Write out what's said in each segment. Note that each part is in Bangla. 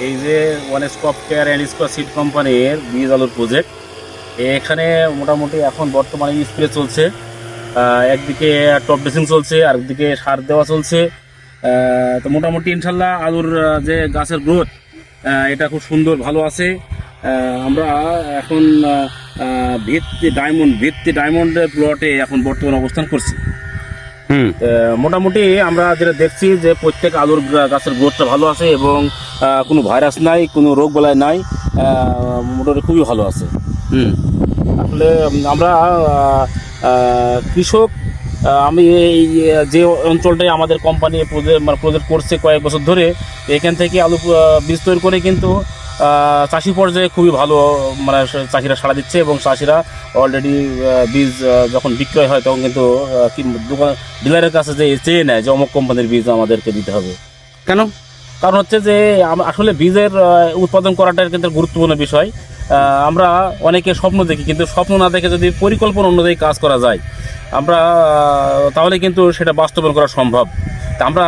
One scoop care and square seed কোম্পানির বীজ আলুর প্রজেক্ট এখানে মোটামুটি এখন বর্তমানে স্প্রে চলছে। একদিকে টপ ড্রেসিং চলছে আর একদিকে সার দেওয়া চলছে। তো মোটামুটি ইনশাল্লাহ আলুর যে গাছের গ্রোথ এটা খুব সুন্দর, ভালো আছে। আমরা এখন ভিত্তি ডায়মন্ড ভিত্তি ডায়মন্ডের প্লটে এখন বর্তমানে অবস্থান করছি। মোটামুটি আমরা যেটা দেখছি যে প্রত্যেক আলুর গাছের গ্রোথটা ভালো আছে এবং কোনো ভাইরাস নাই কোনো রোগ বালাই নাই মোটামুটি খুবই ভালো আছে। আসলে আমরা কৃষক আমি এই যে অঞ্চলটায় আমাদের কোম্পানি প্রজেক্ট মানে প্রজেক্ট করছে কয়েক বছর ধরে এখান থেকে আলু বীজ তৈরি করে কিন্তু চাষি পর্যায়ে খুবই ভালো মানে চাষিরা সাড়া দিচ্ছে এবং চাষিরা অলরেডি বীজ যখন বিক্রয় হয় তখন কিন্তু দোকান ডিলারের কাছে যে চেয়ে নেয় যে অমুক কোম্পানির বীজ আমাদেরকে দিতে হবে। কেন? কারণ হচ্ছে যে আসলে বীজের উৎপাদন করাটা কিন্তু গুরুত্বপূর্ণ বিষয়। আমরা অনেকে স্বপ্ন দেখি কিন্তু স্বপ্ন না দেখে যদি পরিকল্পনা অনুযায়ী কাজ করা যায় আমরা তাহলে কিন্তু সেটা বাস্তবায়ন করা সম্ভব। তা আমরা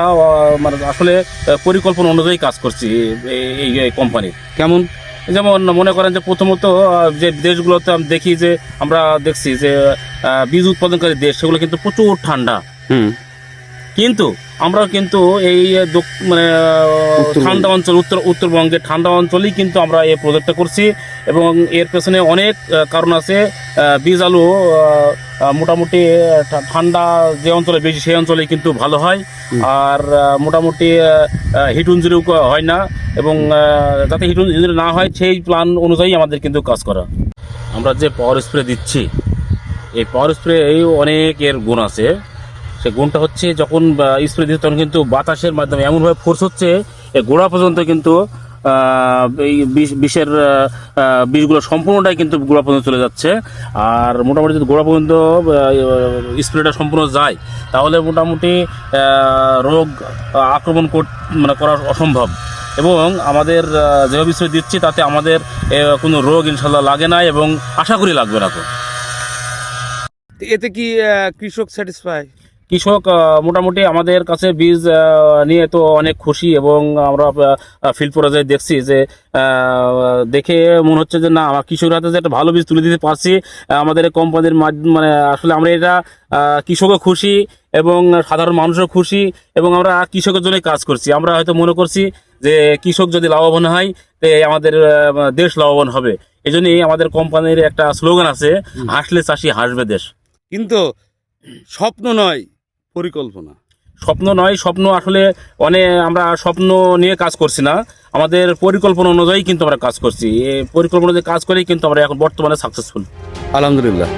মানে আসলে পরিকল্পনা অনুযায়ী কাজ করছি এই- কোম্পানির কেমন? যেমন মনে করেন যে প্রথমত যে দেশগুলোতে আমি দেখি যে আমরা দেখছি যে বীজ উৎপাদনকারী দেশ সেগুলো কিন্তু প্রচুর ঠান্ডা। হুম। কিন্তু আমরা কিন্তু এই মানে ঠান্ডা অঞ্চল উত্তর উত্তরবঙ্গের ঠান্ডা অঞ্চলেই কিন্তু আমরা এই প্রজেক্টটা করছি এবং এর পেছনে অনেক কারণ আছে বীজ আলু মোটামুটি ঠান্ডা যে অঞ্চলে বেশি সেই অঞ্চলে কিন্তু ভালো হয়। আর মোটামুটি হিট ইঞ্জুরিও হয় না এবং যাতে হিট ইঞ্জুরি না হয় সেই প্ল্যান অনুযায়ী আমাদের কিন্তু কাজ করা। আমরা যে পাওয়ার স্প্রে দিচ্ছি এই পাওয়ার স্প্রে এই অনেক এর গুণ আছে। সে গুণটা হচ্ছে যখন স্প্রে দিচ্ছে তখন কিন্তু বাতাসের মাধ্যমে এমনভাবে ফোর্স হচ্ছে গোড়া পর্যন্ত কিন্তু এই বিষ- বিষের বিষগুলো সম্পূর্ণটাই কিন্তু গোড়া পর্যন্ত চলে যাচ্ছে। আর মোটামুটি যদি গোড়া পর্যন্ত স্প্রেটা সম্পূর্ণ যায়, তাহলে মোটামুটি রোগ আক্রমণ কর- মানে করা অসম্ভব। এবং আমাদের যেভাবে স্প্রে দিচ্ছি তাতে আমাদের কোনো রোগ ইনশাল্লাহ লাগে না এবং আশা করি লাগবে না তো। এতে কি কৃষক স্যাটিসফাই কৃষক মোটামুটি আমাদের কাছে বীজ নিয়ে তো অনেক খুশি এবং আমরা ফিল্ড পর্যায়ে দেখছি যে দেখে মনে হচ্ছে যে না আমার কৃষকের হাতে যে একটা ভালো বীজ তুলে দিতে পারছি আমাদের কোম্পানির মানে আসলে আমরা এটা কৃষকও খুশি এবং সাধারণ মানুষও খুশি এবং আমরা কৃষকের জন্যই কাজ করছি। আমরা হয়তো মনে করছি যে কৃষক যদি লাভবান হয় তে আমাদের দেশ লাভবান হবে। এই জন্যই আমাদের কোম্পানির একটা স্লোগান আছে হাসলে চাষি হাসবে দেশ। কিন্তু স্বপ্ন নয় পরিকল্পনা? স্বপ্ন নয় স্বপ্ন আসলে অনেক আমরা স্বপ্ন নিয়ে কাজ করছি না। আমাদের পরিকল্পনা অনুযায়ী কিন্তু আমরা কাজ করছি। এই পরিকল্পনা অনুযায়ী কাজ করেই কিন্তু আমরা এখন বর্তমানে সাকসেসফুল আলহামদুলিল্লাহ।